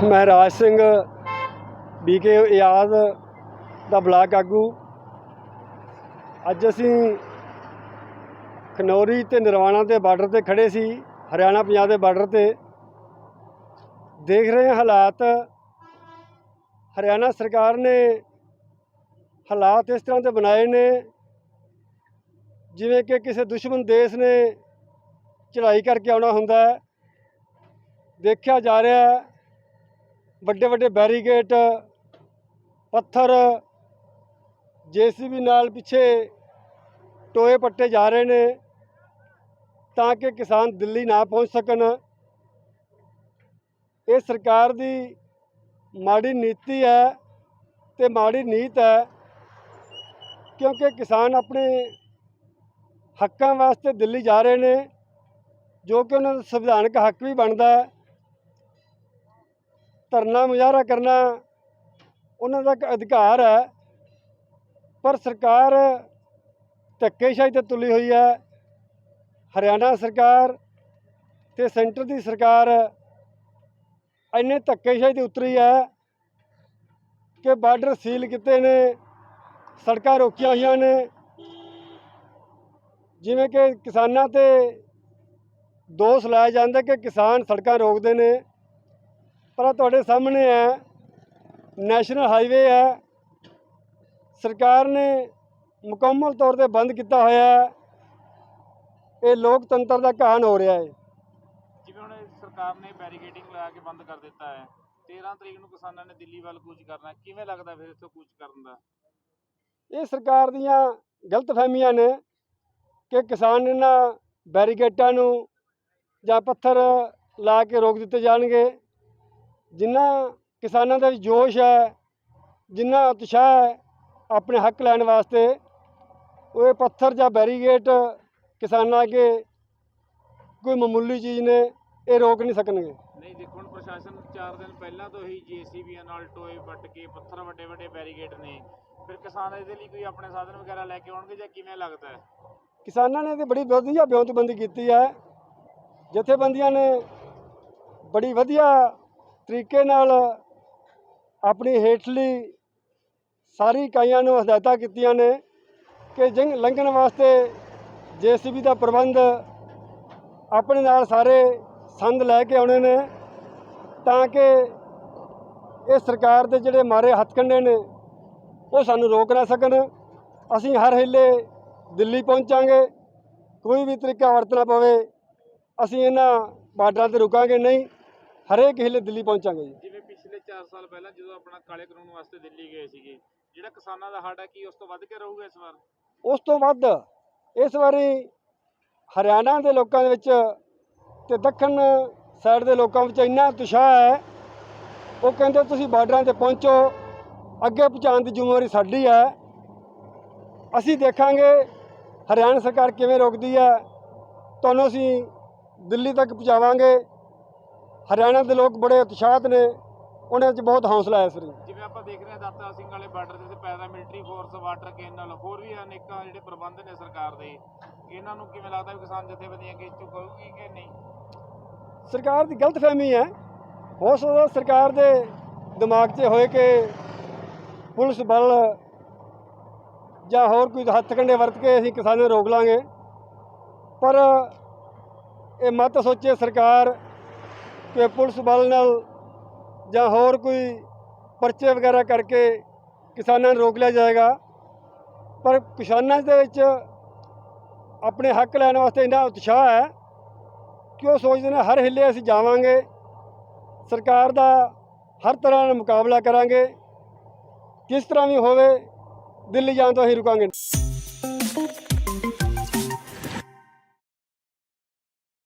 ਮੈਂ ਰਾਜ ਸਿੰਘ ਬੀਕੇ ਆਜ਼ਾਦ ਦਾ ਬਲਾਕ ਆਗੂ। ਅੱਜ ਅਸੀਂ ਖਨੌਰੀ ਤੇ ਨਿਰਵਾਣਾ ਦੇ ਬਾਰਡਰ ਤੇ ਖੜੇ ਸੀ, ਹਰਿਆਣਾ ਪੰਜਾਬ ਦੇ ਬਾਰਡਰ ਤੇ। ਦੇਖ ਰਹੇ ਹਾਂ ਹਾਲਾਤ। ਹਰਿਆਣਾ ਸਰਕਾਰ ਨੇ ਹਾਲਾਤ ਇਸ ਤਰ੍ਹਾਂ ਦੇ ਬਣਾਏ ਨੇ, ਜਿਵੇਂ ਕਿ ਕਿਸੇ ਦੁਸ਼ਮਣ ਦੇਸ਼ ਨੇ ਚੜ੍ਹਾਈ ਕਰਕੇ ਆਉਣਾ ਹੁੰਦਾ ਦੇਖਿਆ ਜਾ ਰਿਹਾ ਵੱਡੇ ਵੱਡੇ ਬੈਰੀਗੇਟ, ਪੱਥਰ, ਜੀਸੀਬੀ ਨਾਲ ਪਿੱਛੇ ਟੋਏ ਪੱਟੇ ਜਾ ਰਹੇ ਨੇ ਤਾਂ ਕਿ ਕਿਸਾਨ ਦਿੱਲੀ ਨਾ ਪਹੁੰਚ ਸਕਣ। ਇਹ ਸਰਕਾਰ ਦੀ ਮਾੜੀ ਨੀਤੀ ਹੈ ਤੇ ਮਾੜੀ ਨੀਤ ਹੈ ਕਿਉਂਕਿ ਕਿਸਾਨ ਆਪਣੇ ਹੱਕਾਂ ਵਾਸਤੇ ਦਿੱਲੀ ਜਾ ਰਹੇ ਨੇ, ਜੋ ਕਿ ਉਹਨਾਂ ਦਾ ਸੰਵਿਧਾਨਕ ਹੱਕ ਵੀ ਬਣਦਾ ਹੈ। ਧਰਨਾ ਮੁਜ਼ਾਹਰਾ ਕਰਨਾ ਉਹਨਾਂ ਦਾ ਇੱਕ ਅਧਿਕਾਰ ਹੈ, ਪਰ ਸਰਕਾਰ ਧੱਕੇਸ਼ਾਹੀ ਤੇ ਤੁਲੀ ਹੋਈ ਹੈ। ਹਰਿਆਣਾ ਸਰਕਾਰ ਤੇ ਸੈਂਟਰ ਦੀ ਸਰਕਾਰ ਇੰਨੇ ਧੱਕੇਸ਼ਾਹੀ ਤੇ ਉਤਰੀ ਹੈ ਕਿ ਬਾਰਡਰ ਸੀਲ ਕੀਤੇ ਨੇ, ਸੜਕਾਂ ਰੋਕੀਆਂ ਹੋਈਆਂ ਨੇ। ਜਿਵੇਂ ਕਿ ਕਿਸਾਨਾਂ ਤੇ ਦੋਸ਼ ਲਾਇਆ ਜਾਂਦਾ ਕਿ ਕਿਸਾਨ ਸੜਕਾਂ ਰੋਕਦੇ ਨੇ। ਪਰ ਤੁਹਾਡੇ ਸਾਹਮਣੇ ਹੈ ਨੈਸ਼ਨਲ ਹਾਈਵੇ ਹੈ। ਸਰਕਾਰ ਨੇ ਮੁਕੰਮਲ ਤੌਰ ਤੇ ਬੰਦ ਕੀਤਾ ਹੋਇਆ ਹੈ। ਇਹ ਲੋਕਤੰਤਰ ਦਾ ਘਾਣ ਹੋ ਰਿਹਾ ਹੈ। ਜਿਵੇਂ ਹੁਣ ਸਰਕਾਰ ਨੇ ਬੈਰੀਕੇਡਿੰਗ ਲਗਾ ਕੇ ਬੰਦ ਕਰ ਦਿੱਤਾ ਹੈ। 13 ਤਰੀਕ ਨੂੰ ਕਿਸਾਨਾਂ ਨੇ ਦਿੱਲੀ ਵੱਲ ਕੂਚ ਕਰਨਾ। ਕਿਵੇਂ ਲੱਗਦਾ ਫਿਰ ਇੱਥੋਂ ਕੂਚ ਕਰਨ ਦਾ? ਇਹ ਸਰਕਾਰ ਦੀਆਂ ਗਲਤਫਹਿਮੀਆਂ ਨੇ ਕਿ ਕਿਸਾਨ ਇਹਨਾਂ ਬੈਰੀਕੇਟਾਂ ਨੂੰ ਜਾਂ ਪੱਥਰ ਲਾ ਕੇ ਰੋਕ ਦਿੱਤੇ ਜਾਣਗੇ। ਜਿੰਨਾ ਕਿਸਾਨਾਂ ਦਾ ਜੋਸ਼ ਹੈ ਜਿੰਨਾ ਉਤਸ਼ਾਹ ਹੈ ਆਪਣੇ ਹੱਕ ਲੈਣ ਵਾਸਤੇ ਉਹ ਇਹ ਪੱਥਰ ਜਾਂ ਬੈਰੀਗੇਟ ਕਿਸਾਨਾਂ ਅੱਗੇ ਕੋਈ ਮਾਮੂਲੀ ਚੀਜ਼ ਨੇ ਇਹ ਰੋਕ ਨਹੀਂ ਸਕਣਗੇ। ਨਹੀਂ ਦੇਖੋ ਹੁਣ ਪ੍ਰਸ਼ਾਸਨ 4 ਦਿਨ ਪਹਿਲਾਂ ਤੋਂ ਹੀ ਜੀਸੀਬੀਆਂ ਨਾਲ ਟੋਏ ਵੱਟ ਕੇ ਪੱਥਰ ਵੱਡੇ ਵੱਡੇ ਬੈਰੀਕੇਡ ਨੇ। ਫਿਰ ਕਿਸਾਨ ਇਹਦੇ ਲਈ ਕੋਈ ਆਪਣੇ ਸਾਧਨ ਵਗੈਰਾ ਲੈ ਕੇ ਆਉਣਗੇ ਜਾਂ ਕਿਵੇਂ ਲੱਗਦਾ ਹੈ? ਕਿਸਾਨਾਂ ਨੇ ਤੇ ਬੜੀ ਵਧੀਆ ਬਿਉਂਤਬੰਦੀ ਕੀਤੀ ਹੈ। ਜਥੇਬੰਦੀਆਂ ਨੇ ਬੜੀ ਵਧੀਆ ਤਰੀਕੇ ਨਾਲ ਆਪਣੀ ਹੇਠਲੀ ਸਾਰੀ ਇਕਾਈਆਂ ਨੂੰ ਹਦਾਇਤਾਂ ਕੀਤੀਆਂ ਨੇ ਕਿ ਜੰਗ ਲੰਘਣ ਵਾਸਤੇ ਜੇਸੀਬੀ ਦਾ ਪ੍ਰਬੰਧ ਆਪਣੇ ਨਾਲ ਸਾਰੇ ਸੰਦ ਲੈ ਕੇ ਆਉਣੇ ਨੇ ਤਾਂ ਕਿ ਇਹ ਸਰਕਾਰ ਦੇ ਜਿਹੜੇ ਮਾਰੇ ਹੱਥਕੰਡੇ ਨੇ, ਉਹ ਸਾਨੂੰ ਰੋਕ ਨਾ ਸਕਣ। ਅਸੀਂ ਹਰ ਹਿੱਲੇ ਦਿੱਲੀ ਪਹੁੰਚਾਂਗੇ, ਕੋਈ ਵੀ ਤਰੀਕਾ ਵਰਤਣਾ ਪਵੇ, ਅਸੀਂ ਇਹਨਾਂ ਬਾਰਡਰਾਂ ਤੇ ਰੁਕਾਂਗੇ ਨਹੀਂ। ਹਰੇਕ ਹਿੱਲੇ ਦਿੱਲੀ ਪਹੁੰਚਾਂਗੇ ਜੀ। ਜਿਵੇਂ ਪਿਛਲੇ 4 ਸਾਲ ਪਹਿਲਾਂ ਜਦੋਂ ਆਪਣਾ ਕਾਲੇ ਕਾਨੂੰਨ ਵਾਸਤੇ ਦਿੱਲੀ ਗਏ ਸੀਗੇ ਜਿਹੜਾ ਕਿਸਾਨਾਂ ਦਾ ਹੱਟ ਹੈ ਕੀ ਉਸ ਤੋਂ ਵੱਧ ਕੇ ਰਹੂਗਾ ਇਸ ਵਾਰ? ਉਸ ਤੋਂ ਵੱਧ ਇਸ ਵਾਰੀ ਹਰਿਆਣਾ ਦੇ ਲੋਕਾਂ ਦੇ ਵਿੱਚ ਤੇ ਦੱਖਣ ਸਾਈਡ ਦੇ ਲੋਕਾਂ ਵਿੱਚ ਇੰਨਾ ਉਤਸ਼ਾਹ ਹੈ ਉਹ ਕਹਿੰਦੇ ਤੁਸੀਂ ਬਾਰਡਰਾਂ ਤੇ ਪਹੁੰਚੋ ਅੱਗੇ ਪਹੁੰਚਾਉਣ ਦੀ ਜ਼ਿੰਮੇਵਾਰੀ ਸਾਡੀ ਹੈ। ਅਸੀਂ ਦੇਖਾਂਗੇ ਹਰਿਆਣਾ ਸਰਕਾਰ ਕਿਵੇਂ ਰੋਕਦੀ ਹੈ ਤੁਹਾਨੂੰ ਅਸੀਂ ਦਿੱਲੀ ਤੱਕ ਪਹੁੰਚਾਵਾਂਗੇ। ਹਰਿਆਣਾ ਦੇ ਲੋਕ ਬੜੇ ਉਤਸ਼ਾਹਤ ਨੇ ਉਹਨਾਂ ਵਿੱਚ ਬਹੁਤ ਹੌਸਲਾ ਹੈ ਇਸ ਵਾਰੀ। ਜਿਵੇਂ ਆਪਾਂ ਦੇਖ ਰਹੇ ਹਾਂ ਦਾਤਾ ਸਿੰਘ ਵਾਲੇ ਬਾਰਡਰ ਦੇ ਤੇ paramilitary force water canal ਹੋਰ ਵੀ ਅਨੇਕਾਂ ਜਿਹੜੇ ਪ੍ਰਬੰਧ ਨੇ ਸਰਕਾਰ ਦੇ। ਇਹਨਾਂ ਨੂੰ ਕਿਵੇਂ ਲੱਗਦਾ ਵੀ ਕਿਸਾਨ ਜਥੇਬੰਦੀਆਂ ਕਿ ਚੁੱਕ ਕਰੂਗੀ ਕਿ ਨਹੀਂ? ਸਰਕਾਰ ਦੀ ਗਲਤਫਹਿਮੀ ਹੈ। ਹੋ ਸਕਦਾ ਸਰਕਾਰ ਦੇ ਦਿਮਾਗ 'ਚ ਹੋਏ ਕਿ ਪੁਲਿਸ ਬਲ ਜਾਂ ਹੋਰ ਕੋਈ ਹੱਥਕੰਡੇ ਵਰਤ ਕੇ ਅਸੀਂ ਕਿਸਾਨਾਂ ਨੂੰ ਰੋਕ ਲਾਂਗੇ। ਪਰ ਇਹ ਮਤ ਸੋਚੇ ਸਰਕਾਰ ਕਿ ਪੁਲਿਸ ਬਲ ਨਾਲ ਜਾਂ ਹੋਰ ਕੋਈ ਪਰਚੇ ਵਗੈਰਾ ਕਰਕੇ ਕਿਸਾਨਾਂ ਨੂੰ ਰੋਕ ਲਿਆ ਜਾਏਗਾ। ਪਰ ਕਿਸਾਨਾਂ ਦੇ ਵਿੱਚ ਆਪਣੇ ਹੱਕ ਲੈਣ ਵਾਸਤੇ ਇੰਨਾ ਉਤਸ਼ਾਹ ਹੈ ਕਿ ਉਹ ਸੋਚਦੇ ਨੇ ਹਰ ਹਿੱਲੇ ਅਸੀਂ ਜਾਵਾਂਗੇ, ਸਰਕਾਰ ਦਾ ਹਰ ਤਰ੍ਹਾਂ ਨਾਲ ਮੁਕਾਬਲਾ ਕਰਾਂਗੇ ਕਿਸ ਤਰ੍ਹਾਂ ਵੀ ਹੋਵੇ ਦਿੱਲੀ ਜਾਣ ਤੋਂ ਅਸੀਂ ਰੁਕਾਂਗੇ।